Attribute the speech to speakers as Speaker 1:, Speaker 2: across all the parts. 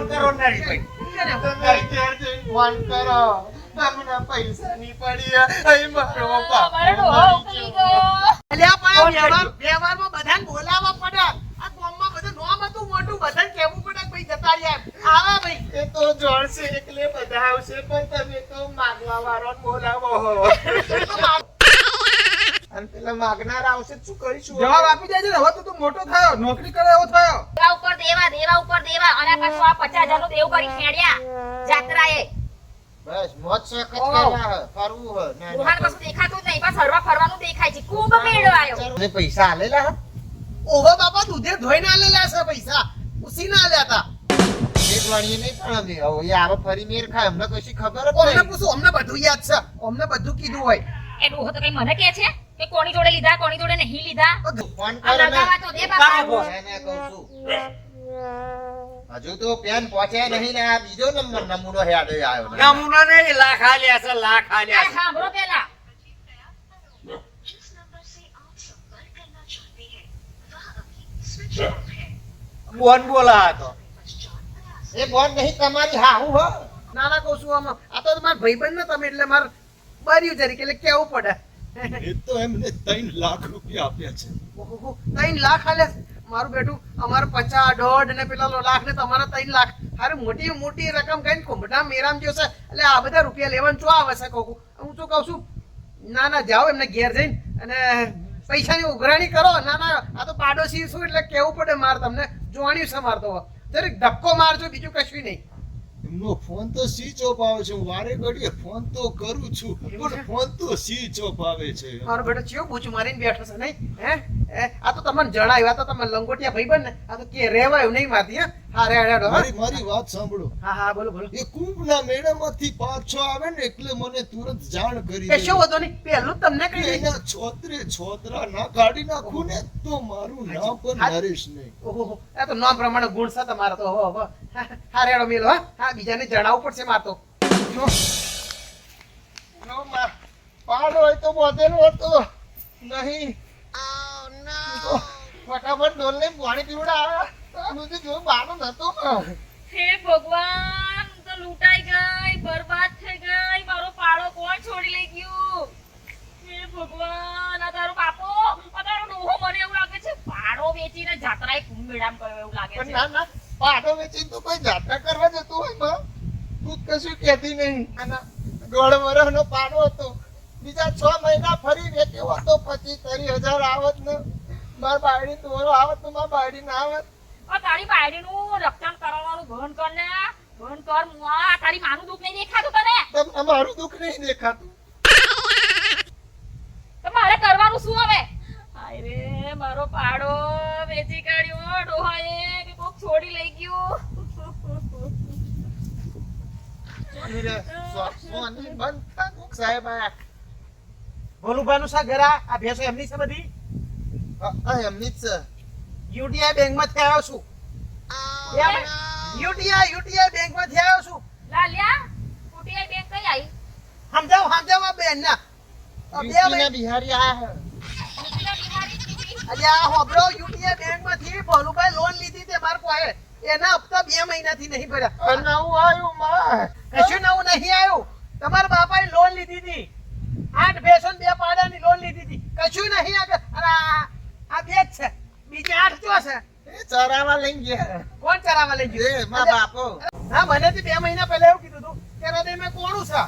Speaker 1: Phone કરો નરેશભાઈ ઘેર phone કરો. તમને પૈસા ની પડી અહીં મારો બાપ
Speaker 2: મારો ડોહો ઉકલી ગયો.
Speaker 3: અલ્યા પણ વ્યવહાર વ્યવહારમાં બધાને બોલાવવા પડ્યા આ ગામમાં બધું નોમ હતું મોટું બધાને કહેવું પડે કે ભાઈ જતા રહ્યા. આવા ભાઈ.
Speaker 1: એ તો જોડશે એટલે બધા આવશે પણ તમે તો માગવા વાળો બોલાવો. અને પેલા માગનાર આવશે શું કરીશું
Speaker 4: જવાબ આપી દેજે હવે તો તું મોટો થયો. નોકરી કરે એવો થયો.
Speaker 2: દેવા ઉપર દેવા દેવા ઉપર દેવા. અને પાછું આ પચાસ હજારનું દેવું કરી ખેડ્યા. જાત્રાએ.
Speaker 1: બસ મોજ શોખ કરવા ફરવું હે. ના, ના,
Speaker 2: કશું દેખાતું નહીં. બસ હરવા ફરવાનું દેખાય છે. ખૂબ મેળો આવ્યો
Speaker 1: પૈસા આલેલા હે?
Speaker 3: ઓહો બાપા દૂધે ધોઈને આલેલા છે પૈસા. ઉસીને આલ્યા હતા
Speaker 1: ફરી મેર ખાય. અમને કશી ખબર જ
Speaker 3: અમને પૂછું અમને બધું યાદ છે. અમને બધું કીધું હોય.
Speaker 2: એ ડોહો તો કઈ મને કે છે? તે કોની જોડે લીધા કોની જોડે નહીં લીધા?
Speaker 1: હજુ તો પેન પહોંચ્યા નહીં ને આ બીજો નંબર નમૂનો હે આડે આવ્યો
Speaker 5: નમૂનો ને લાખ આલ્યા છે લાખ આલ્યા છે.
Speaker 2: સાંભળો પેલા
Speaker 5: બોન બોલા તો
Speaker 1: એ બોન નહીં તમારી હાહુ હો.
Speaker 3: નાના ના કહું છું આમાં. આ તો તમારા ભાઈબંધ ને તમે એટલે મારે બારી ઉજારી એટલે કેવું પડે?
Speaker 6: એ તો એમને ત્રણ લાખ રૂપિયા આપ્યા છે.
Speaker 3: ત્રણ લાખ આલે મારું બેટું, અમારે પચાસ દોઢ ને પેલા લાખ ને તમારા ત્રણ લાખ. હારે મોટી મોટી રકમ કઈ કોમડા મેરામ જો છે. એટલે આ બધા રૂપિયા લેવાનું ચો આવે છે કોકુ હું તો કહું છું? ના ના, જાઓ એમને ઘેર જઈને અને પૈસાની ઉઘરાણી કરો. ના ના, આ તો પાડોશી શું એટલે કેવું પડે માર તમને? જોવાણ્યું છે માર તો. જરીક ધક્કો મારજો, બીજું કશું નહીં.
Speaker 6: એમનો ફોન તો સ્વિચ ઓફ આવે છે. હું વારે ઘડીએ ફોન તો કરું છું. પણ ફોન તો સ્વિચ ઓફ આવે છે.
Speaker 3: મારો બેટો ચિયો પૂછું? મારીને બેઠો છે નહીં? હે? આ તો તમને જણાવ્યું. આ તો તમે લંગોટિયા ભાઈ ને? આ તો કે રેવાયું નહીં રે, હા?
Speaker 6: મારી મારી વાત સાંભળો.
Speaker 3: હા હા બોલો બોલો.
Speaker 6: એ કુંભના મેળામાંથી પાછો આવે ને એટલે મને તુરંત જાણ કરી
Speaker 3: કશો
Speaker 6: દેજો.
Speaker 3: વધો નહીં? પહેલું તમને કહી
Speaker 6: એના છોતરે છોતરા ના કાઢી નાખું ને તો મારું નામ પણ નરેશ નહીં.
Speaker 3: ઓહો આ તો નામ પ્રમાણે ગુણ છે તમારો તો. હો હો હા, હા રેડો મેલો હા. હા બીજાને જણાવવું પડશે માર તો
Speaker 1: નો માં. પાડો હોય તો બોધેલો હતો. નહીં. તો ફટાફટ ડોલ લઈને પાણી પીવડાવે.
Speaker 2: હે ભગવાન તો લૂંટાઈ ગઈ બરબાદ થઈ ગઈ મારો પાડો કોણ છોડી લઈ ગયું? હે ભગવાન આ તારો બાપો આ તારો ડોહો મને એવું લાગે છે પાડો વેચીને જાત્રાએ કુંભ મેળામાં એવું લાગે છે.
Speaker 1: ના ના પાડો વેચીને તો કોઈ જાત્રા કરવા જતો હોયમાં. તું કશું કહેતી નહીં. આના દોઢ વર્ષનો પાડો હતો. બીજા છ મહિના ફરી વેચ્યો હતો પચીસ ત્રીસ હજાર આવત ને. મારા બાયડી તોરો આવત તો મારા બાયડી ના આવત.
Speaker 2: તારી બાયડીનું રક્ષણ કરવાનું બંધ કર ને. બંધ કર મુઆ તારી માનું દુઃખ નહીં દેખાતું તને?
Speaker 1: તમને મારું દુઃખ નહીં દેખાતું.
Speaker 2: તમારે મારે કરવાનું શું હવે? હાય મારો પાડો વેચી કાઢ્યો ડોહાએ કે કોક છોડી લઈ ગયો.
Speaker 1: આ.
Speaker 3: ભોલુભાઈનું શા ઘરા આ. ભેસો એમની છે બધી?
Speaker 1: એમની જ છે.
Speaker 3: યુટીઆઈ બેંકમાંથી આવ્યો છું. યુટીઆઈ યુટીઆઈ બેંકમાંથી આવ્યો છું.
Speaker 2: લાલ્યા યુટીઆઈ બેંક કઈ આવી?
Speaker 3: સમજાવ સમજાવ આ બેનના આ બે મહિના-
Speaker 1: બિહારી આ હે.
Speaker 3: અરે આ હોબળો યુટીઆઈ બેંકમાંથી ભોલુભાઈ લોન લીધી તે માર પાસે. એના હપ્તા બે મહિનાથી નહીં ભર્યા.
Speaker 1: નવું આવ્યું માં
Speaker 3: કશું નવું નહીં આવ્યું. તમારા બાપાએ લોન લીધી હતી. આઠ ભેસન ને બે પાડાની લોન લીધી હતી. કશું નહીં આગળ આ આ બે જ છે. બીજી આઠ ચો છે.
Speaker 1: ચરાવા લઈ ગયા.
Speaker 3: કોણ ચરાવા લઈ
Speaker 1: એ
Speaker 3: ગયું
Speaker 1: માં બાપો.
Speaker 3: હા મને બે મહિના પહેલા એવું કીધું તું કે હૃદય મેં કોણું છે?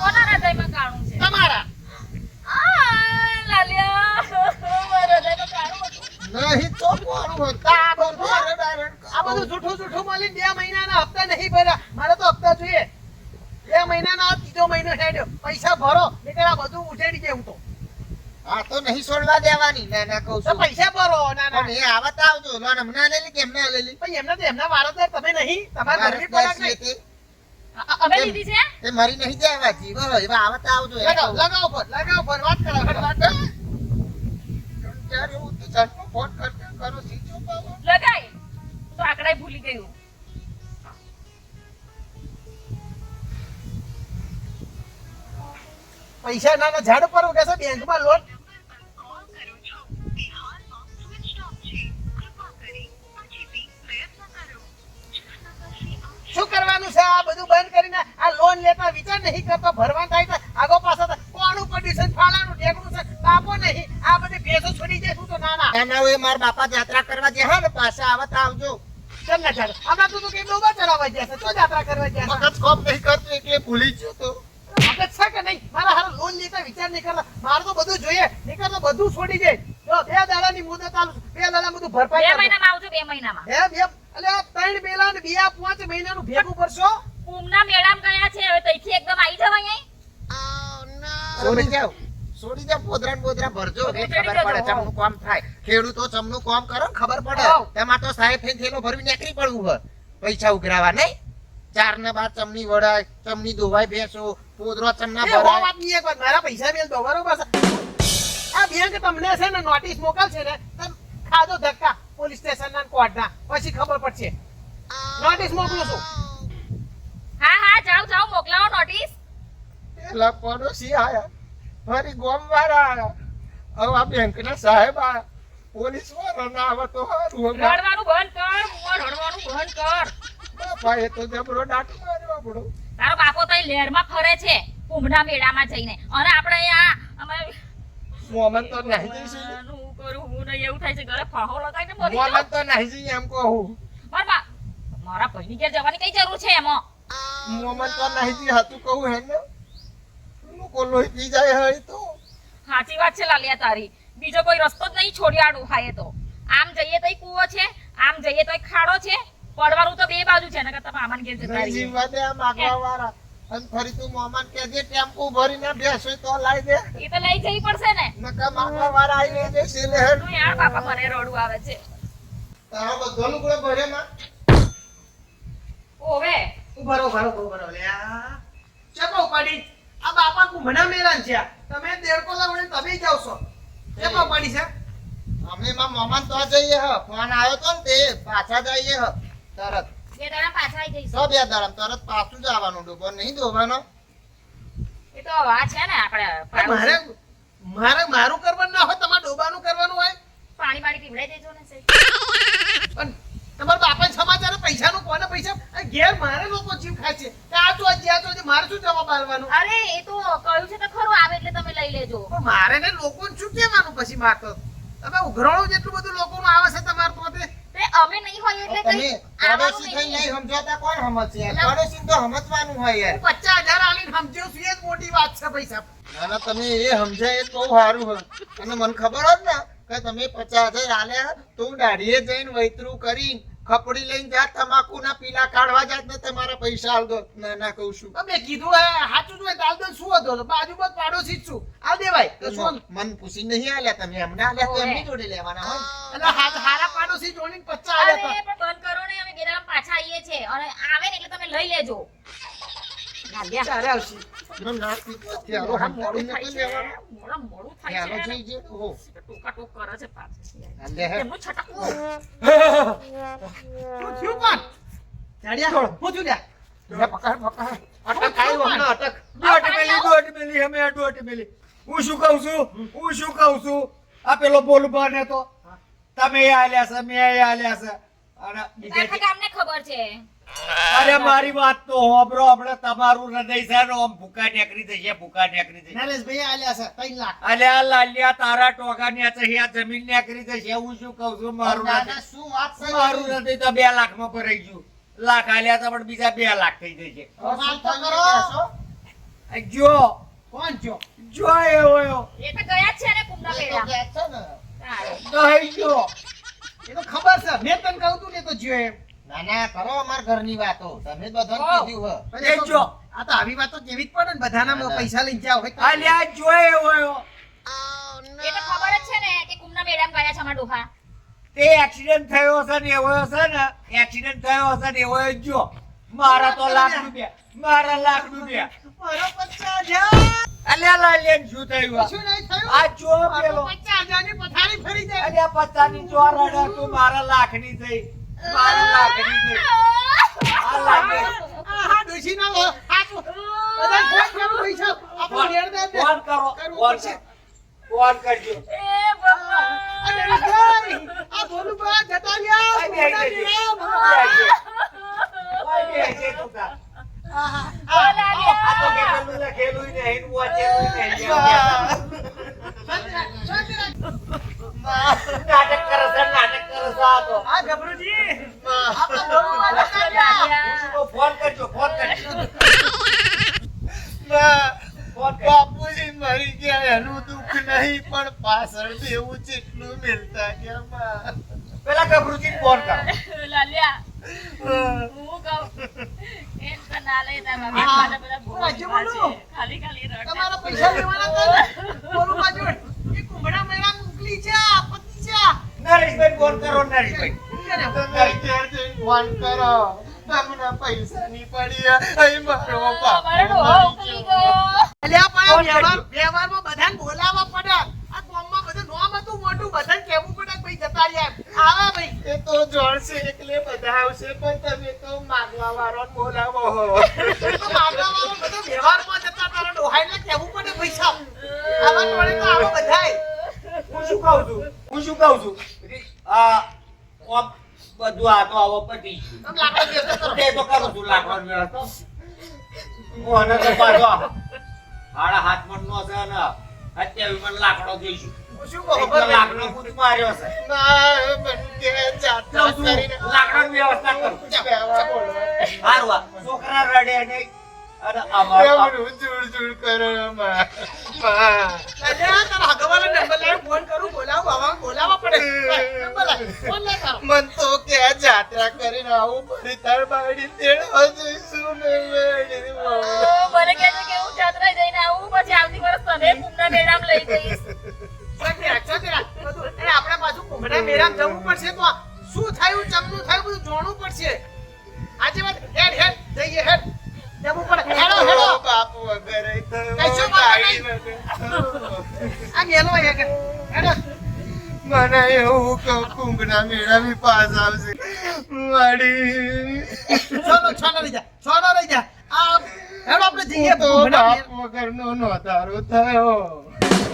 Speaker 2: કોના હૃદયમાં કાણું છે?
Speaker 3: તમારા.
Speaker 2: આ, લાલ્યા. મારા હૃદયમાં કાણું હતું.
Speaker 1: નહીં તો કોણ હતા? આ બધું અરે ડાયરેક્ટ
Speaker 3: આ જૂઠું જૂઠું મળીને બે મહિનાના હપ્તા નહીં ભર્યા. મારે તો હપ્તા જોઈએ. બે મહિનાના ત્રીજો મહિનો હેડ્યો. પૈસા ભરો નીકળ્યા આ બધું ઉઠેડી હું તો.
Speaker 1: આ તો નહીં છોડવા દેવાની. ના ના કહું છું.
Speaker 3: પૈસા ભરો ના ના.
Speaker 1: એ આવત આવજો. લોન હમણાં લેલી કે એમને લેલી
Speaker 3: પણ એમને તો એમના વારસદાર તમે નહીં. તમારા ઘરની કોલાક નહીં.
Speaker 2: અમે લીધી છે?
Speaker 1: તે મરી નહીં જાય જીવો એવા આવત આવજો એમ
Speaker 3: લગાવો
Speaker 1: કહું.
Speaker 3: લગાવો ફોન લગાવો ફોન વાત વાત
Speaker 1: ત્યારે હું તો ફોન કરતો કરો સીધો પાવો.
Speaker 2: લગાઈ તો આંકડા ભૂલી ગયું
Speaker 3: પૈસા ના ના ઝાડ પર ઉગે છે બેંકમાં લોન બંધ કરીને આ લોન લેતા વિચાર નહીં કરતો ભરવા થાય તો આગો પાછો થાય. કોનું પડ્યું છે ઢેકણું છે બાપો નહીં. આ બધી ભેંસો છોડી જઈશું તો ના ના
Speaker 1: એના હવે મારા બાપા યાત્રા કરવા જાય ને પાછા આવત આવજો.
Speaker 3: ચાલ ના ચાલ. હમણાં તું તો કે ડોબા ચડાવવા જશે તો યાત્રા કરવા જશે
Speaker 1: મગજ કોમ નહીં કરતું એટલે ભૂલી જ તો
Speaker 3: મગજ છે કે નહીં? મારા હારે લોન લેતા વિચાર નહીં કરતા. મારે તો બધું જોઈએ. કરતો બધું છોડી જાય જો બે દાડાની મુદત આલું છું. બે દાડા બધું ભરપાઈ કરજો.
Speaker 2: મહિનામાં આવજો બે મહિનામાં.
Speaker 3: હે બે અલે આ ત્રણ બેલા ને બે પાંચ મહિના નું ભેગું કરશો?
Speaker 2: કુમના મેળામ ગયા છે હવે તઈથી એકદમ આવી જવાય અહીં
Speaker 1: છોડી જાવ છોડી જાવ પોદરા પોદરા ભરજો. એટલે ખબર પડે ચમનું કામ થાય. ખેડૂતો ચમનું કામ કરો ખબર પડે. તેમાં તો સાહેબ થઈ થેલો ભરવી નીકળી પડવું હોય. પૈસા ઉઘરાવા નહીં. ચાર ને બાદ ચમની વડાય ચમની દોવાય બેસો પોદરો ચમના
Speaker 3: એ
Speaker 1: ભરાય.
Speaker 3: વાત નહીં એક વાત. મારા પૈસા મેલ દો બરોબર આ બેંક તમને છે ને નોટિસ મોકલશે ને તમે ખાધો ધક્કા. પોલીસ સ્ટેશન ના કોર્ટ ના પછી ખબર પડશે. નોટિસ મોકલું છું.
Speaker 2: હા હા જાઓ જાઓ મોકલાવો નોટિસ
Speaker 1: પેલા પડોશી આયા. મારી ગોમ વાળા આયા. હવે આ બેંક ના સાહેબ આયા. પોલીસવાળા ના આવે તો સારું.
Speaker 2: રડવાનું બંધ કર મુવા રડવાનું બંધ કર.
Speaker 1: બાપા એ તો જબરો ડાટો માર્યો આપણો.
Speaker 2: તારો બાપો તો લહેરમાં ફરે છે કુંભના મેળામાં જઈને. અને આપણે અહીંયા અમારે
Speaker 1: મોમન તો નહીં જઈશું
Speaker 2: હું કરું હું નહીં એવું થાય છે. ઘરે ફાહો લગાવીને મરી જાઉં.
Speaker 1: મોમન તો નહીં જઈએ એમ કહું
Speaker 2: મારા મારા ભાઈની ઘેર જવાની કઈ જરૂર છે એમાં?
Speaker 1: મોમન તો નહીં જઈએ હાથું કહું હે ને લોકો લોહી પી જાય તો.
Speaker 2: સાચી વાત છે લાલિયા તારી. બીજો કોઈ રસ્તો જ નહીં છોડિયાડું ખાય તો. આમ જઈએ તોય કૂવો છે આમ જઈએ તોય ખાડો છે. પડવાનું તો બે બાજુ છે નકર તમે આમાન ઘેર જતા રહી.
Speaker 1: જીવવા દે આ માગવા વાળા. અને ફરી તું મોમાન કે જે ટેમ્પો ભરીને બેસો તો લાવી દે.
Speaker 2: એ તો લઈ જઈ પડશે ને.
Speaker 1: નકા માગવા વાળા આવી લઈ જશે લે હેડ.
Speaker 2: તું યાર બાપા મને રોડું આવે છે.
Speaker 1: તારો બધો લુગડો ભરે માં
Speaker 2: ઓવે.
Speaker 3: ઉભારો ઉભારો ભરો લે આ ચકો પડી આ બાપા કુંભના મેળાન છે. તમે દેડકો લાવણે તમે જાવ છો. ચકો પડી છે.
Speaker 1: અમે માં મોમાન તો જઈએ હ. ફોન આવ્યો તો ને તે પાછા જઈએ હ. તરત.
Speaker 2: બે દાડા પાછા આવી જઈશું.
Speaker 1: બે દાડા તરત પાછું જ આવવાનું ડૂબો નહીં ધોવાનો
Speaker 2: એ તો વાત છે ને આપણે
Speaker 3: મારે મારે મારું કરવાનું ના હોય તમારે ડોબાનું કરવાનું હોય.
Speaker 2: પાણી પાણી પીવડાઈ દેજો ને સાહેબ.
Speaker 3: તમારા બાપા સમાચાર પૈસાનું કોને પૈસા? ઘેર મારે લોકો જીવ ખાય છે. કે આ તો આ તો મારે શું જવાબ આલવાનું
Speaker 2: અરે એ તો કહ્યું છે તો ખરું આવે એટલે તમે લઈ લેજો.
Speaker 3: પણ મારે ને લોકો શું કહેવાનું પછી માર તો? તમે ઉઘરાણું જેટલું બધું લોકોનું આવે છે તમારે પોતે?
Speaker 2: અમે નહીં હોય એટલે
Speaker 1: તમે પડોશી થઈ
Speaker 2: નહીં.
Speaker 1: સમજાતા કોણ સમજશે? પડોશી તો સમજવાનું હોય યાર
Speaker 3: હું પચાસ હજાર આલીને સમજ્યો છું એ જ મોટી વાત છે પૈસા
Speaker 1: ના ના તમે એ સમજાય એ તો સારું હોય. અને મને ખબર હોત ને કે તમે પચાસ હજાર આલ્યા તો હું દાઢીએ જઈને વૈતરું કરી ખપડી લઈને જાત તમાકુ ના પીલા કાઢવા જાત ને તમારા પૈસા આલ દો ના ના કહું છું.
Speaker 3: અમે કીધું હે સાચું તો આલ દો શું હતો? બાજુમાં પાડોશી જ છું. આ દેવાય તો શું
Speaker 1: મન પૂછી નહીં આલ્યા તમે. હમણાં આલ્યા તો એમની જોડે લેવાના હોય.
Speaker 3: એટલે હાથ હારા પાડોશી જોડીને પચાસ
Speaker 2: અરે
Speaker 3: આલ્યા હતા.
Speaker 2: પણ બંધ કરો ને અમે ગેરામાં પાછા આવીએ છે અને આવે ને એટલે તમે લઈ લેજો.
Speaker 3: આવશે.
Speaker 1: હે.
Speaker 3: શું
Speaker 1: આવ્યું
Speaker 5: કહું છું? હું શું કહું છું? આ પેલો બોલ બોલુબા ને તો. તમે આલ્યા છે મેં આલ્યા છે. અને બીજા
Speaker 2: આખા ખબર છે?
Speaker 5: અરે મારી વાત તો હોંભળો આપણે તમારું હૃદય છે ને આમ ભૂકા નીકળી જશે ભૂકા નીકળી જશે
Speaker 3: નરેશભાઈ આલ્યા છે ત્રણ લાખ.
Speaker 5: તારા ને છે આ જમીન નીકળી જશે હું શું કહું છું? મારું
Speaker 1: ના, શું વાત છે?
Speaker 5: મારું હૃદય તો બે લાખમાં ભરાઈ ગયું. લાખ આલ્યા તો પણ બીજા બે લાખ થઈ જશે
Speaker 3: વાત તો કરો.
Speaker 5: જો.
Speaker 3: કોણ
Speaker 5: જો? જો
Speaker 2: એ તો ગયા છે ને કુંભના
Speaker 1: એ ગયા છે ને.
Speaker 2: તારે.
Speaker 5: નહીં
Speaker 3: એ તો ખબર છે મેં તને કહું તું ને તો જ્યો એમ.
Speaker 1: ના ના કરો અમાર ઘરની વાતો. તમે જ કીધું હે.
Speaker 3: પણ એ તો-
Speaker 5: એ જો.
Speaker 3: આ તો આવી વાતો કેવી જ પડે ને બધાના. પૈસા લઈ
Speaker 5: અલ્યા આ એવો એવો
Speaker 2: એ તો ખબર જ છે ને કે કુંભના મેળામાં ગયા છે અમારા ડોહા.
Speaker 5: તે એક્સિડન્ટ થયો હશે ને એવો હશે ને. એક્સિડન્ટ થયો હશે ને એવો જ જો. મારા તો લાખ રૂપિયા. મારા લાખ રૂપિયા.
Speaker 3: મારો પચાસ હજાર.
Speaker 5: અલ્યા લાલિયન શું થયું
Speaker 3: શું નહીં થયું?
Speaker 5: આ જો
Speaker 3: મારો
Speaker 5: પેલો.
Speaker 3: પચાસ પથારી ફરી જાય
Speaker 5: અલ્યા પચાની ચોર અડે તું મારા લાખની થઈ. મારા લાખની થઈ. આ લાગે.
Speaker 3: બધા ફોન કરો પૈસા. આપણો લેણદેણ દે.
Speaker 5: ફોન કરો. ફોન ફોન કરજો.
Speaker 2: એ
Speaker 3: અરે જતા
Speaker 5: આ બે
Speaker 1: બાપુજી મરી ગયા એનું દુઃખ નહીં પણ પાછળ જેવું જેટલું મિલતા ગયા માં.
Speaker 5: પેલા ગભરુજીને ફોન કરો
Speaker 2: લાલ્યા. હું કહું. એમ તો ના લઈ તારા બાપા
Speaker 3: હા.
Speaker 2: બધા બધા બહુ
Speaker 3: રાજ્ય
Speaker 2: ઊંઘા
Speaker 3: બોલો.
Speaker 2: છે. ખાલી ખાલી રડે.
Speaker 3: તમારા પૈસા લેવાના હતા બોલું બાજુ. એ કુંભળા મેળા મોકલી છે આપત્તિ છે.
Speaker 5: નરેશભાઈ ફોન કરો નરેશભાઈ.
Speaker 3: શું કરે?
Speaker 1: તમે ઘેર જઈને ફોન કરો. તમને પૈસાની પડી અહીં મારો બાપુ
Speaker 3: વ્યવહારમાં બધાને બોલાવવા પડે. આ ગામમાં બધું નોમ હતું મોટું. બધાને કહેવું પડે કે ભાઈ જતા રહ્યા. આવા ભાઈ.
Speaker 1: એ તો જોડશે એટલે બધા આવશે પણ તમે તો માગવા વાળો બોલાવો.
Speaker 3: તો બધો વ્યવહારમાં જતા તારા ડોહાઈને કહેવું પડે પૈસા. આવા ટોળે તો આવા બધાય.
Speaker 5: હું શું કહું છું? હું શું કહું છું? આ બધું આ તો આવો પતી.
Speaker 3: લાકડા બેસતા કરો.
Speaker 5: તો કરું છું લાકડાની વ્યવસ્થા. હું તો પાછો હાડા હાથ મણનો છે ને અત્યારે મને લાકડો દઈશું
Speaker 3: હું શું કહું.
Speaker 5: લાકડો માર્યો છે.
Speaker 1: ના જાત્રા કરીને
Speaker 5: વ્યવસ્થા કરું. છોકરા રડે અમારો
Speaker 1: જુડ જુડ કરો માં.
Speaker 3: ફોન કરું બોલાવું આવા પડે.
Speaker 1: મન તો કે જાત્રા કરીને આવું ફરી તાર બાડી તેડવા જઈશું ને
Speaker 2: મને કે હું જાત્રાએ જઈને આવું પછી આવતી વર્ષ તને પૂમના મેળામાં લઈ જઈશ.
Speaker 3: આપણે પાછું કુંભળા મેળામાં જવું પડશે તો શું થયું ચમનું થયું બધું જોણવું પડશે. આજે વાત હેડ હેડ જઈએ હેડ. જવું પડે. હેડો હેડો.
Speaker 1: બાપુ વગર
Speaker 3: કશું વાંધો
Speaker 1: બાળી
Speaker 3: નહીં.
Speaker 1: વગર.
Speaker 3: આ મેલો એક હેડો.
Speaker 1: મને એવું કહું કુંભના મેળાની પાસ આવશે. મારી.
Speaker 3: છોનો છોનો રહી જા છોનો રહી જા. આ હેડો આપણે જઈએ.
Speaker 1: તો બાપ. વગરનો નોધારો થયો.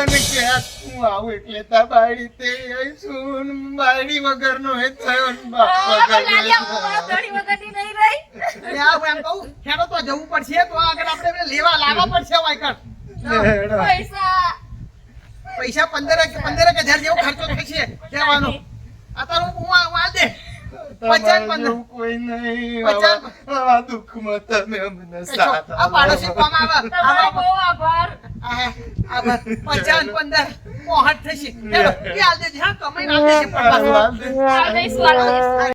Speaker 1: અને ક્યાંક હું આવું એટલે તા બાળી તે આવીશું બાળી વગર નો
Speaker 2: હે
Speaker 1: થયો
Speaker 2: ને બાપ વગરની નહીં રહી.
Speaker 3: અરે આ એમ કહું ખેડો તો જવું પડશે તો આગળ આપણે લેવા લાવવા પડશે વાયકર.
Speaker 2: પૈસા.
Speaker 3: પૈસા પંદર પંદર હજાર જેવો ખર્ચો થશે લેવાનો. આ તારું હું આ દે પચાસ
Speaker 1: તમારે
Speaker 3: પંદર.
Speaker 1: જેવું કોઈ નહીં. આવા- દુઃખમાં તમે અમને સાથ
Speaker 3: આ પાડોશી કોમ આવે.
Speaker 2: તમારો બહુ આભાર.
Speaker 3: આ- આ પચાસ પંદર. મોહટ થશે. એ આલ હા પણ